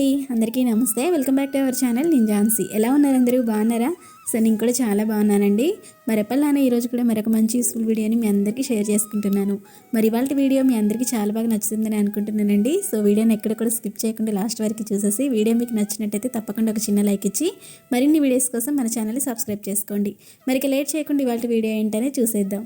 అండి. అందరికీ నమస్తే. Welcome back to our channel నేను ఝాన్సీ ఎలా ఉన్నారు అందరూ? బాగున్నారా? సో నేను కూడా చాలా బాగున్నానండి. మరి ఈరోజు కూడా మరొక మంచి యూస్ఫుల్ వీడియోని మీ అందరికీ షేర్ చేసుకుంటున్నాను. మరి ఇవాళ వీడియో మీ అందరికీ చాలా బాగా నచ్చుతుందని అనుకుంటున్నానండి. సో వీడియోని ఎక్కడ కూడా స్కిప్ చేయకుండా లాస్ట్ వరకు చూసేసి వీడియో మీకు నచ్చినట్టయితే తప్పకుండా ఒక చిన్న లైక్ ఇచ్చి మరిన్ని వీడియోస్ కోసం మన ఛానల్ని సబ్స్క్రైబ్ చేసుకోండి. మరి లేట్ చేయకుండా ఇవాళ వీడియో ఏంటనే చూసేద్దాం.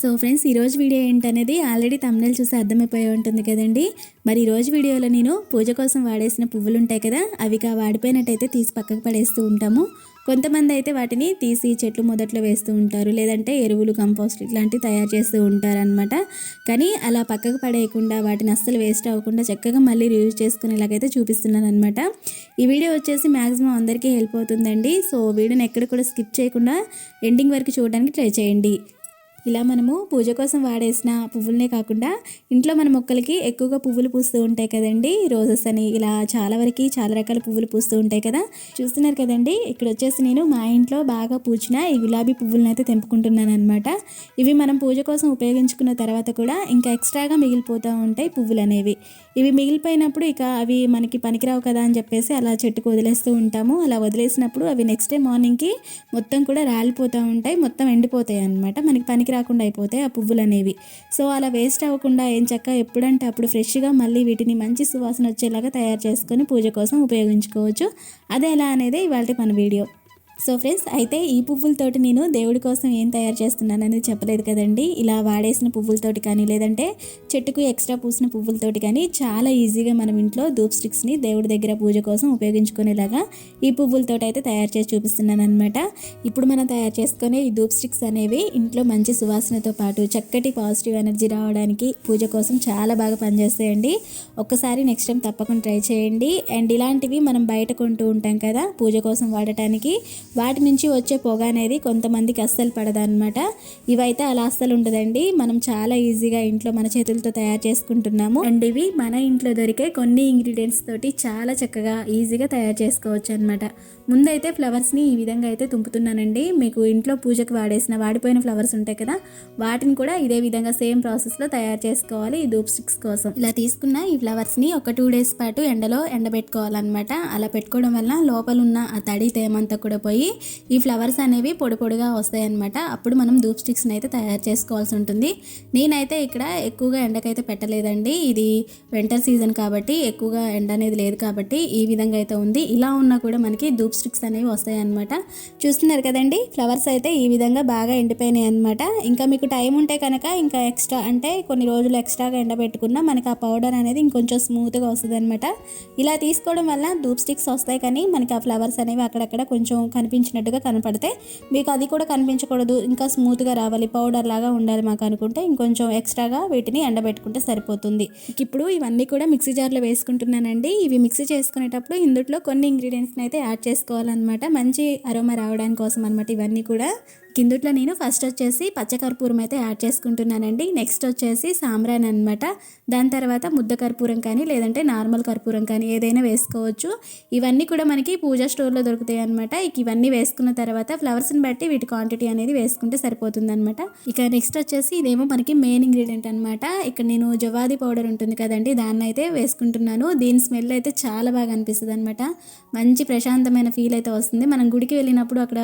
సో ఫ్రెండ్స్ ఈరోజు వీడియో ఏంటనేది ఆల్రెడీ తమ్నెల్ చూసి అర్థమైపోయి ఉంటుంది కదండి. మరి ఈరోజు వీడియోలో నేను పూజ కోసం వాడేసిన పువ్వులు ఉంటాయి కదా అవి కా వాడిపోయినట్టయితే తీసి పక్కకు పడేస్తూ ఉంటాము. కొంతమంది అయితే వాటిని తీసి చెట్లు మొదట్లో వేస్తూ ఉంటారు లేదంటే ఎరువులు కంపోస్ట్ ఇట్లాంటివి తయారు చేస్తూ ఉంటారనమాట కానీ అలా పక్కకు పడేయకుండా వాటిని అస్సలు వేస్ట్ అవ్వకుండా చక్కగా మళ్ళీ రియూజ్ చేసుకునేలాగైతే చూపిస్తున్నాను అనమాట ఈ వీడియో వచ్చేసి మ్యాక్సిమం అందరికీ హెల్ప్ అవుతుందండి. సో వీడియోని ఎక్కడ కూడా స్కిప్ చేయకుండా ఎండింగ్ వరకు చూడడానికి ట్రై చేయండి. ఇలా మనము పూజ కోసం వాడేసిన పువ్వులనే కాకుండా ఇంట్లో మన మొక్కలకి ఎక్కువగా పువ్వులు పూస్తూ ఉంటాయి కదండి. రోజెస్ అని ఇలా చాలా వరకు చాలా రకాల పువ్వులు పూస్తూ ఉంటాయి కదా. చూస్తున్నారు కదండి ఇక్కడ వచ్చేసి నేను మా ఇంట్లో బాగా పూచిన ఈ గులాబీ పువ్వులను అయితే తెంపుకుంటున్నాను అనమాట ఇవి మనం పూజ కోసం ఉపయోగించుకున్న తర్వాత కూడా ఇంకా ఎక్స్ట్రాగా మిగిలిపోతూ ఉంటాయి పువ్వులు అనేవి. ఇవి మిగిలిపోయినప్పుడు ఇక అవి మనకి పనికిరావు కదా అని చెప్పేసి అలా చెట్టుకు వదిలేస్తూ ఉంటాము. అలా వదిలేసినప్పుడు అవి నెక్స్ట్ డే మార్నింగ్కి మొత్తం కూడా రాలిపోతూ ఉంటాయి మొత్తం ఎండిపోతాయి అనమాట మనకి పనికి రాకుండా అయిపోతాయి ఆ పువ్వులు అనేవి సో అలా వేస్ట్ అవ్వకుండా ఏం చక్క ఎప్పుడంటే అప్పుడు ఫ్రెష్గా మళ్ళీ వీటిని మంచి సువాసన వచ్చేలాగా తయారు చేసుకొని పూజ కోసం ఉపయోగించుకోవచ్చు. అదే ఎలా అనేది ఇవాళ మన వీడియో. సో ఫ్రెండ్స్ అయితే ఈ పువ్వులతోటి నేను దేవుడి కోసం ఏం తయారు చేస్తున్నానని చెప్పలేదు కదండి. ఇలా వాడేసిన పువ్వులతోటి కానీ లేదంటే చెట్టుకు ఎక్స్ట్రా పూసిన పువ్వులతోటి కానీ చాలా ఈజీగా మనం ఇంట్లో ధూప్ స్టిక్స్ని దేవుడి దగ్గర పూజ కోసం ఉపయోగించుకునేలాగా ఈ పువ్వులతోటి అయితే తయారు చేసి చూపిస్తున్నాను అనమాట ఇప్పుడు మనం తయారు చేసుకునే ఈ ధూప్ స్టిక్స్ అనేవి ఇంట్లో మంచి సువాసనతో పాటు చక్కటి పాజిటివ్ ఎనర్జీ రావడానికి పూజ కోసం చాలా బాగా పనిచేస్తాయండి. ఒక్కసారి నెక్స్ట్ టైం తప్పకుండా ట్రై చేయండి. అండ్ ఇలాంటివి మనం బయట కొంటూ ఉంటాం కదా పూజ కోసం వాడటానికి వాటి నుంచి వచ్చే పొగ అనేది కొంతమందికి అస్సలు పడదనమాట ఇవైతే అలా అస్సలు ఉండదండి. మనం చాలా ఈజీగా ఇంట్లో మన చేతులతో తయారు చేసుకుంటున్నాము. అండ్ ఇవి మన ఇంట్లో దొరికే కొన్ని ఇంగ్రీడియంట్స్ తోటి చాలా చక్కగా ఈజీగా తయారు చేసుకోవచ్చు అనమాట ముందైతే ఫ్లవర్స్ని ఈ విధంగా అయితే తుంపుతున్నానండి. మీకు ఇంట్లో పూజకు వాడేసిన వాడిపోయిన ఫ్లవర్స్ ఉంటాయి కదా వాటిని కూడా ఇదే విధంగా సేమ్ ప్రాసెస్లో తయారు చేసుకోవాలి ఈ ధూప్ స్టిక్స్ కోసం. ఇలా తీసుకున్న ఈ ఫ్లవర్స్ని ఒక టూ డేస్ పాటు ఎండలో ఎండబెట్టుకోవాలన్నమాట. అలా పెట్టుకోవడం వల్ల లోపల ఉన్న ఆ తడి తేమంతా కూడా పోయి ఈ ఫ్లవర్స్ అనేవి పొడి పొడిగా వస్తాయి అనమాట అప్పుడు మనం ధూప్ స్టిక్స్ని అయితే తయారు చేసుకోవాల్సి ఉంటుంది. నేనైతే ఇక్కడ ఎక్కువగా ఎండకైతే పెట్టలేదండి. ఇది వింటర్ సీజన్ కాబట్టి ఎక్కువగా ఎండ అనేది లేదు కాబట్టి ఈ విధంగా అయితే ఉంది. ఇలా ఉన్నా కూడా మనకి ధూప్ స్టిక్స్ అనేవి వస్తాయి అనమాట చూస్తున్నారు కదండి? ఫ్లవర్స్ అయితే ఈ విధంగా బాగా ఎండిపోయినాయి అనమాట ఇంకా మీకు టైం ఉంటే కనుక ఇంకా ఎక్స్ట్రా అంటే కొన్ని రోజులు ఎక్స్ట్రాగా ఎండబెట్టుకున్నా మనకి ఆ పౌడర్ అనేది ఇంకొంచెం స్మూత్గా వస్తుంది అనమాట ఇలా తీసుకోవడం వల్ల ధూప్ స్టిక్స్ వస్తాయి కానీ మనకి ఆ ఫ్లవర్స్ అనేవి అక్కడక్కడ కొంచెం కనిపించినట్టుగా కనపడితే మీకు అది కూడా కనిపించకూడదు. ఇంకా స్మూత్గా రావాలి పౌడర్ లాగా ఉండాలి మాకు అనుకుంటే ఇంకొంచెం ఎక్స్ట్రాగా వీటిని ఎండబెట్టుకుంటే సరిపోతుంది. ఇప్పుడు ఇవన్నీ కూడా మిక్సీ జార్లో వేసుకుంటున్నానండి. ఇవి మిక్సీ చేసుకునేటప్పుడు ఇందులో కొన్ని ఇంగ్రీడియంట్స్ని అయితే యాడ్ చేసుకోవాలన్నమాట. మంచి అరోమా రావడానికి కోసం అనమాట ఇవన్నీ కూడా. కిందుట్లో నేను ఫస్ట్ వచ్చేసి పచ్చకర్పూరం అయితే యాడ్ చేసుకుంటున్నానండి. నెక్స్ట్ వచ్చేసి సాంబ్రాన్ అనమాట దాని తర్వాత ముద్ద కర్పూరం కానీ లేదంటే నార్మల్ కర్పూరం కానీ ఏదైనా వేసుకోవచ్చు. ఇవన్నీ కూడా మనకి పూజా స్టోర్లో దొరుకుతాయి అనమాట ఇక ఇవన్నీ వేసుకున్న తర్వాత ఫ్లవర్స్ని బట్టి వీటి క్వాంటిటీ అనేది వేసుకుంటే సరిపోతుందనమాట ఇక నెక్స్ట్ వచ్చేసి ఇదేమో మనకి మెయిన్ ఇంగ్రీడియంట్ అనమాట ఇక్కడ నేను జవాది పౌడర్ ఉంటుంది కదండి దాన్ని అయితే వేసుకుంటున్నాను. దీని స్మెల్ అయితే చాలా బాగా అనిపిస్తుంది అనమాట మంచి ప్రశాంతమైన ఫీల్ అయితే వస్తుంది. మనం గుడికి వెళ్ళినప్పుడు అక్కడ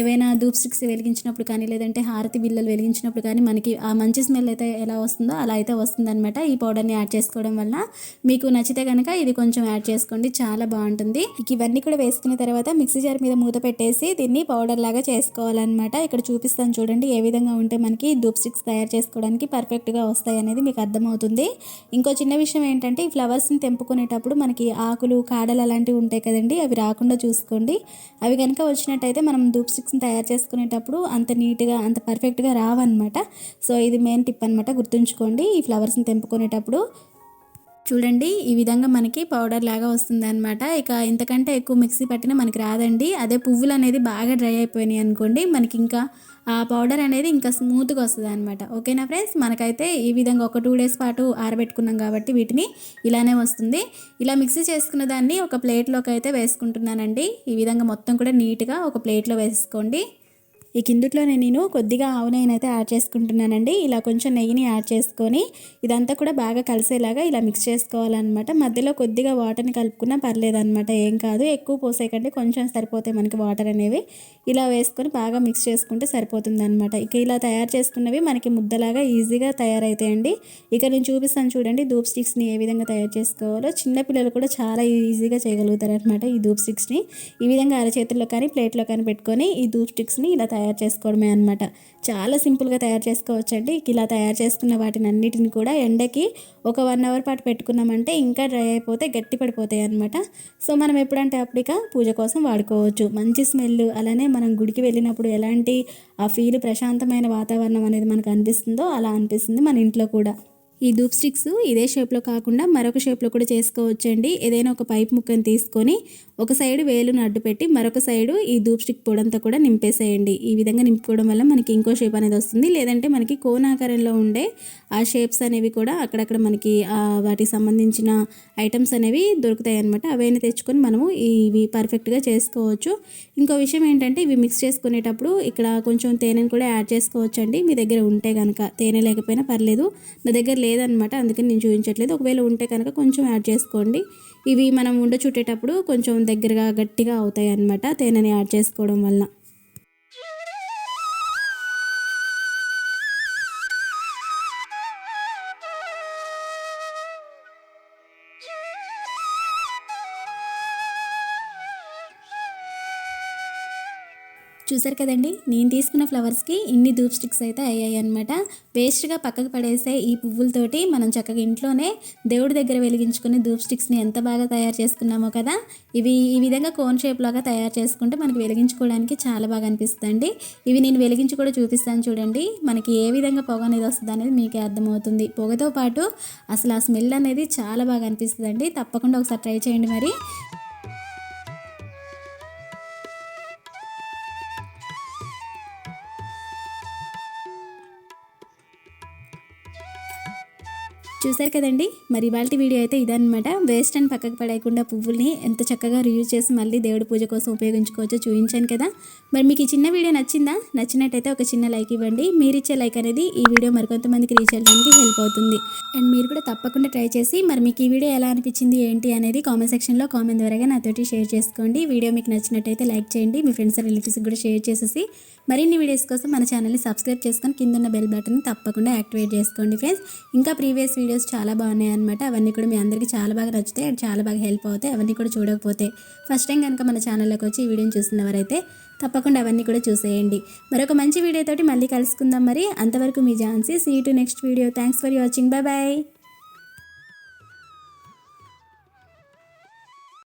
ఏవైనా దూప్ స్టిక్స్ వెలిగించినప్పుడు కానీ లేదంటే హారతి బిల్లలు వెలిగించినప్పుడు కానీ మనకి ఆ మంచి స్మెల్ అయితే ఎలా వస్తుందో అలా అయితే వస్తుందన్నమాట. ఈ పౌడర్ని యాడ్ చేసుకోవడం వల్ల మీకు నచ్చితే కనుక ఇది కొంచెం యాడ్ చేసుకోండి చాలా బాగుంటుంది. ఇవన్నీ కూడా వేసుకున్న తర్వాత మిక్సీ జార్ మీద మూత పెట్టేసి దీన్ని పౌడర్ లాగా చేసుకోవాలన్నమాట. ఇక్కడ చూపిస్తాను చూడండి ఏ విధంగా ఉంటే మనకి దూప్ స్టిక్స్ తయారు చేసుకోవడానికి పర్ఫెక్ట్గా వస్తాయి అనేది మీకు అర్థమవుతుంది. ఇంకో చిన్న విషయం ఏంటంటే ఈ ఫ్లవర్స్ని తెంపుకునేటప్పుడు మనకి ఆకులు కాడలు అలాంటివి ఉంటాయి కదండి అవి రాకుండా చూసుకోండి. అవి కనుక వచ్చినట్టయితే మనం ధూప్ స్టిక్స్ని తయారు చేసుకునేటప్పుడు చేసేటప్పుడు అంత నీట్గా అంత పర్ఫెక్ట్గా రావన్నమాట. సో ఇది మెయిన్ టిప్ అనమాట గుర్తుంచుకోండి ఈ ఫ్లవర్స్ని తెంపుకునేటప్పుడు. చూడండి ఈ విధంగా మనకి పౌడర్ లాగా వస్తుంది అనమాట ఇక ఇంతకంటే ఎక్కువ మిక్సీ పట్టినా మనకి రాదండి. అదే పువ్వులు అనేది బాగా డ్రై అయిపోయినాయి అనుకోండి మనకి ఇంకా ఆ పౌడర్ అనేది ఇంకా స్మూత్గా వస్తుంది అనమాట ఓకేనా ఫ్రెండ్స్? మనకైతే ఈ విధంగా ఒక టూ డేస్ పాటు ఆరబెట్టుకున్నాం కాబట్టి వీటిని ఇలానే వస్తుంది. ఇలా మిక్సీ చేసుకున్న దాన్ని ఒక ప్లేట్లోకి అయితే వేసుకుంటున్నానండి. ఈ విధంగా మొత్తం కూడా నీట్గా ఒక ప్లేట్లో వేసుకోండి. ఈ కిందుట్లోనే నేను కొద్దిగా ఆవు నెయ్యిని అయితే యాడ్ చేసుకుంటున్నానండి. ఇలా కొంచెం నెయ్యిని యాడ్ చేసుకొని ఇదంతా కూడా బాగా కలిసేలాగా ఇలా మిక్స్ చేసుకోవాలన్నమాట. మధ్యలో కొద్దిగా వాటర్ని కలుపుకున్నా పర్లేదు అనమాట ఏం కాదు. ఎక్కువ పోసేకంటే కొంచెం సరిపోతాయి మనకి వాటర్ అనేవి. ఇలా వేసుకొని బాగా మిక్స్ చేసుకుంటే సరిపోతుంది అనమాట ఇక ఇలా తయారు చేసుకున్నవి మనకి ముద్దలాగా ఈజీగా తయారవుతాయండి ఇక నేను చూపిస్తాను చూడండి ధూప్ స్టిక్స్ని ఏ విధంగా తయారు చేసుకోవాలో. చిన్నపిల్లలు కూడా చాలా ఈజీగా చేయగలుగుతారు అనమాట ఈ ధూప్ స్టిక్స్ని. ఈ విధంగా అరచేతుల్లో కానీ ప్లేట్లో కానీ పెట్టుకొని ఈ ధూప్ స్టిక్స్ని ఇలా తయారు చేసుకోవడమే అనమాట చాలా సింపుల్గా తయారు చేసుకోవచ్చు అండి ఇలా తయారు చేసుకున్న వాటిని అన్నిటిని కూడా ఎండకి ఒక వన్ అవర్ పాటు పెట్టుకున్నామంటే ఇంకా డ్రై అయిపోతే గట్టి పడిపోతాయి అనమాట సో మనం ఎప్పుడంటే అప్పటిక పూజ కోసం వాడుకోవచ్చు. మంచి స్మెల్ అలానే మనం గుడికి వెళ్ళినప్పుడు ఎలాంటి ఆ ఫీల్ ప్రశాంతమైన వాతావరణం అనేది మనకు అనిపిస్తుందో అలా అనిపిస్తుంది మన ఇంట్లో కూడా. ఈ ధూప్ స్టిక్స్ ఇదే షేప్లో కాకుండా మరొక షేప్లో కూడా చేసుకోవచ్చండి. ఏదైనా ఒక పైప్ ముక్కను తీసుకొని ఒక సైడ్ వేలును అడ్డు పెట్టి మరొక సైడు ఈ ధూప్ స్టిక్ పొడంతా కూడా నింపేసేయండి. ఈ విధంగా నింపుకోవడం వల్ల మనకి ఇంకో షేప్ అనేది వస్తుంది. లేదంటే మనకి కోనాకారంలో ఉండే ఆ షేప్స్ అనేవి కూడా అక్కడక్కడ మనకి వాటికి సంబంధించిన ఐటమ్స్ అనేవి దొరుకుతాయి అనమాట అవన్నీ తెచ్చుకొని మనము ఇవి పర్ఫెక్ట్గా చేసుకోవచ్చు. ఇంకో విషయం ఏంటంటే ఇవి మిక్స్ చేసుకునేటప్పుడు ఇక్కడ కొంచెం తేనెను కూడా యాడ్ చేసుకోవచ్చు అండి మీ దగ్గర ఉంటే కనుక తేనె లేకపోయినా పర్లేదు. నా దగ్గర లేదనమాట. అందుకని నేను చూపించట్లేదు. ఒకవేళ ఉంటే కనుక కొంచెం యాడ్ చేసుకోండి. ఇవి మనం ఉండ చుట్టేటప్పుడు కొంచెం దగ్గరగా గట్టిగా అవుతాయి అన్నమాట తేనెని యాడ్ చేసుకోవడం వల్ల చూసారు కదండి? నేను తీసుకున్న ఫ్లవర్స్కి ఇన్ని ధూప్ స్టిక్స్ అయితే అయ్యాయి అనమాట వేస్ట్గా పక్కకు పడేసే ఈ పువ్వులతోటి మనం చక్కగా ఇంట్లోనే దేవుడి దగ్గర వెలిగించుకునే ధూప్ స్టిక్స్ని ఎంత బాగా తయారు చేసుకున్నామో కదా ఇవి ఈ విధంగా కోన్ షేప్ లాగా తయారు చేసుకుంటే మనకి వెలిగించుకోవడానికి చాలా బాగా అనిపిస్తుంది ఇవి నేను వెలిగించి కూడా చూపిస్తాను చూడండి. మనకి ఏ విధంగా పొగ అనేది వస్తుంది అనేది మీకే అర్థమవుతుంది. పొగతో పాటు అసలు ఆ స్మెల్ అనేది చాలా బాగా అనిపిస్తుంది తప్పకుండా ఒకసారి ట్రై చేయండి మరి. చూసారు కదండి? మరి ఇవాళ వీడియో అయితే ఇదనమాట వేస్ట్ అండ్ పక్కకు పడేయకుండా పువ్వుల్ని ఎంత చక్కగా రియూజ్ చేసి మళ్ళీ దేవుడి పూజ కోసం ఉపయోగించుకోవచ్చో చూపించాను కదా. మరి మీకు ఈ చిన్న వీడియో నచ్చిందా? నచ్చినట్టయితే ఒక చిన్న లైక్ ఇవ్వండి. మీరు ఇచ్చే లైక్ అనేది ఈ వీడియో మరికొంతమందికి రీచ్ అవ్వడానికి హెల్ప్ అవుతుంది. అండ్ మీరు కూడా తప్పకుండా ట్రై చేసి మరి మీకు ఈ వీడియో ఎలా అనిపించింది ఏంటి అనేది కామెంట్ సెక్షన్లో కామెంట్ ద్వారా నాతోటి షేర్ చేసుకోండి. వీడియో మీకు నచ్చినట్టయితే లైక్ చేయండి. మీ ఫ్రెండ్స్ రిలేటివ్స్కి కూడా షేర్ చేసేసి మరిన్ని వీడియోస్ కోసం మన ఛానల్ని సబ్స్క్రైబ్ చేసుకొని కింద ఉన్న బెల్ బటన్ తప్పకుండా యాక్టివేట్ చేసుకోండి ఫ్రెండ్స్ ఇంకా ప్రీవియస్ వీడియోస్ చాలా బాగున్నాయి అనమాట అవన్నీ కూడా మీ అందరికీ చాలా బాగా నచ్చితే అండ్ చాలా బాగా హెల్ప్ అవుతాయి. అవన్నీ కూడా చూడకపోతే ఫస్ట్ టైం కనుక మన ఛానల్లోకి వచ్చి ఈ వీడియోని చూస్తున్నవారైతే తప్పకుండా అవన్నీ కూడా చూసేయండి. మరొక మంచి వీడియోతోటి మళ్ళీ కలుసుకుందాం మరి. అంతవరకు మీ Jhansi. See to next video thanks for watching bye bye